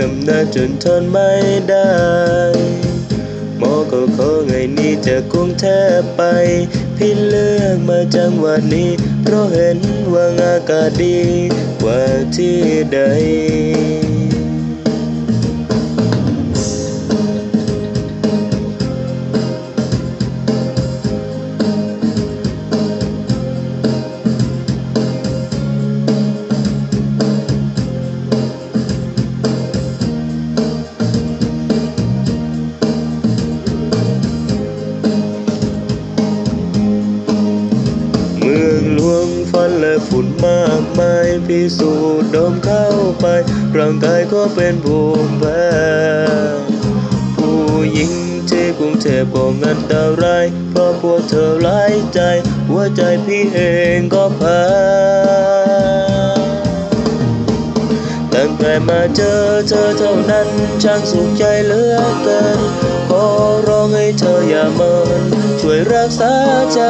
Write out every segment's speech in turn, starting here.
กำนัดจนทนไม่ได้หมอก็ขอไงนี้จะกรุงเทพไป พี่เลือกมาจังหวัดนี้ เพราะเห็นว่าอากาศดีกว่าที่ใด และฝุ่นมากมายพิสูจน์ดมเข้าไป ร่างกายก็เป็นภูมิแพ้ผู้หญิงที่กรุงเทพก็อันตรายเพราะพวกเธอร้ายใจ หัวใจพี่เองก็แพ้ตั้งแต่มาเจอเธอเท่านั้นช่างสุขใจเหลือเกินขอร้องให้เธออย่าเมินช่วยรักษาใจ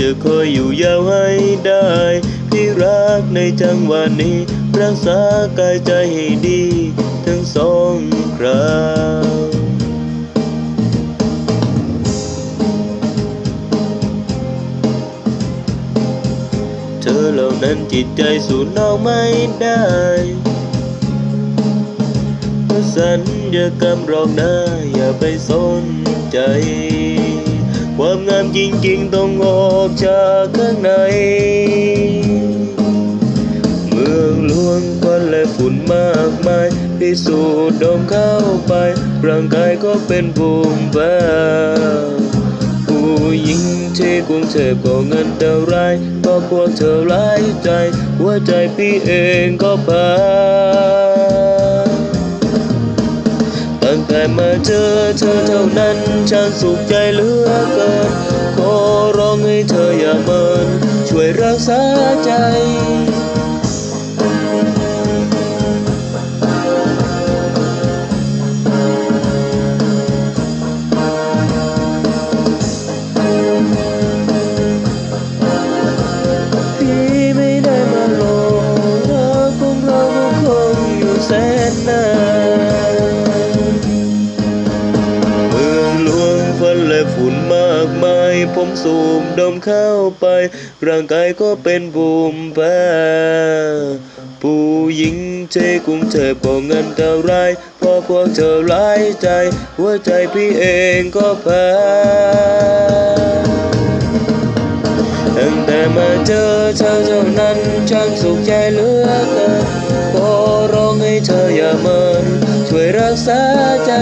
จะคอยอยู่ยาวให้ได้ พี่รักในจังหวะนี้ รักษากายใจให้ดี ทั้งสองคราวเธอเหล่านั้นจิตใจสูญเอาไม่ได้สัญญากรรมรอกนะอย่าไปสนใจ จริงๆต้องออกจากข้างใน เมืองหลวงควันและฝุ่นมากมายพิสูจน์ดมเข้าไป ร่างกายก็เป็นภูมิแพ้ผู้หญิงที่กรุงเทพก็เงินเท่าไรายเพราะพวกเธอร้ายใจ หัวใจพี่เองก็แพ้ แต่มาเจอเธอเท่านั้นฉันสุขใจเหลือเกิน ขอร้องให้เธออย่าเมิน ช่วยรักษาใจ มากมาย ผมสูบดมเข้าไป ร่างกายก็เป็นบูมแพ้ผู้หญิงใช้กรุงเทพก็เงินเท่าไรเพราะพวกเธอร้ายใจ หัวใจพี่เองก็แพ้ตั้งแต่มาเจอเธอเท่านั้นฉันสุขใจเหลือเกินขอร้องให้เธออย่าเมินช่วยรักษาใจ